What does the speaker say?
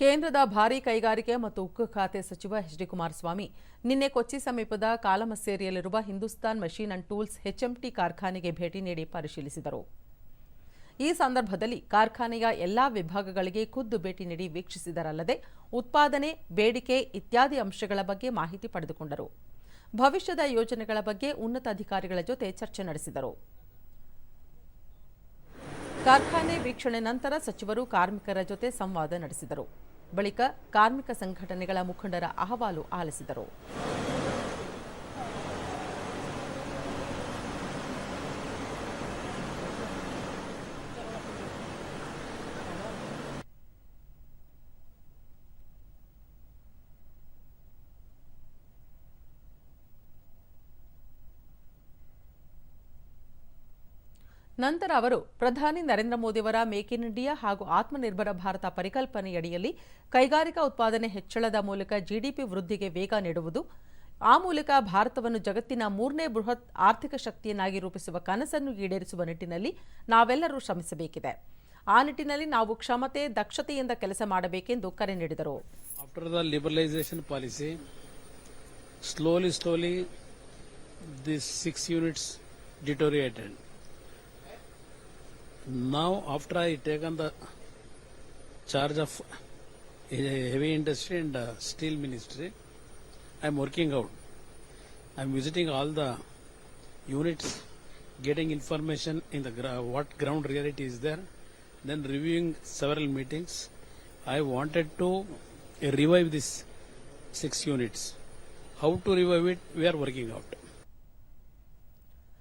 ಕೇಂದ್ರದ ಭಾರೀ ಕೈಗಾರಿಕೆ ಮತ್ತು ಉಕ್ಕು ಖಾತೆ ಸಚಿವ ಎಚ್ ಡಿ ಕುಮಾರಸ್ವಾಮಿ, ನಿನ್ನೆ ಕೊಚ್ಚಿ ಸಮೀಪದ ಕಾಲಮಸ್ಸೇರಿಯಲ್ಲಿರುವ Hindustan machine and tools H M T ಕಾರ್ಖಾನೆಗೆ ಭೇಟಿ ನೀಡಿ ಪರಿಶೀಲಿಸಿದರು. ಈ ಸಂದರ್ಭದಲ್ಲಿ ಕಾರ್ಖಾನೆಯ ಎಲ್ಲಾ ವಿಭಾಗಗಳಿಗೆ ಖುದ್ದು ಭೇಟಿ ನೀಡಿ ವೀಕ್ಷಿಸಿದರಲ್ಲದೆ ಉತ್ಪಾದನೆ, ಬೇಡಿಕೆ ಇತ್ಯಾದಿ ಅಂಶಗಳ ಬಗ್ಗೆ ಮಾಹಿತಿ ಪಡೆದುಕೊಂಡರು. ಭವಿಷ್ಯದ ಯೋಜನೆಗಳ ಬಗ್ಗೆ ಉನ್ನತ ಅಧಿಕಾರಿಗಳ ಜೊತೆ ಚರ್ಚೆ ನಡೆಸಿದರು. ಕಾರ್ಖಾನೆ ವೀಕ್ಷಣೆ ನಂತರ ಸಚಿವರು ಕಾರ್ಮಿಕರ ಜೊತೆ ಸಂವಾದ ನಡೆಸಿದರು. ಬಳಿಕ ಕಾರ್ಮಿಕ ಸಂಘಟನೆಗಳ ಮುಖಂಡರ ಅಹವಾಲು ಆಲಿಸಿದರು. ನಂತರ ಅವರು ಪ್ರಧಾನಿ ನರೇಂದ್ರ ಮೋದಿಯವರ ಮೇಕ್ ಇನ್ ಇಂಡಿಯಾ ಹಾಗೂ ಆತ್ಮನಿರ್ಭರ ಭಾರತ ಪರಿಕಲ್ಪನೆಯಡಿಯಲ್ಲಿ ಕೈಗಾರಿಕಾ ಉತ್ಪಾದನೆ ಹೆಚ್ಚಳದ ಮೂಲಕ ಜಿಡಿಪಿ ವೃದ್ಧಿಗೆ ವೇಗ ನೀಡುವುದು, ಆ ಮೂಲಕ ಭಾರತವನ್ನು ಜಗತ್ತಿನ ಮೂರನೇ ಬೃಹತ್ ಆರ್ಥಿಕ ಶಕ್ತಿಯನ್ನಾಗಿ ರೂಪಿಸುವ ಕನಸನ್ನು ಈಡೇರಿಸುವ ನಿಟ್ಟಿನಲ್ಲಿ ನಾವೆಲ್ಲರೂ ಶ್ರಮಿಸಬೇಕಿದೆ ಆ ನಿಟ್ಟಿನಲ್ಲಿ ನಾವು ಕ್ಷಮತೆ, ದಕ್ಷತೆಯಿಂದ ಕೆಲಸ ಮಾಡಬೇಕೆಂದು ಕರೆ ನೀಡಿದರು after the liberalisation policy slowly slowly this six units deteriorated. Now, after I taken the charge of uh, heavy industry and uh, steel ministry, I am working out. I am visiting all the units, getting information in the what ground reality is there, then reviewing several meetings. I wanted to uh, revive this six units. How to revive it? We are working out.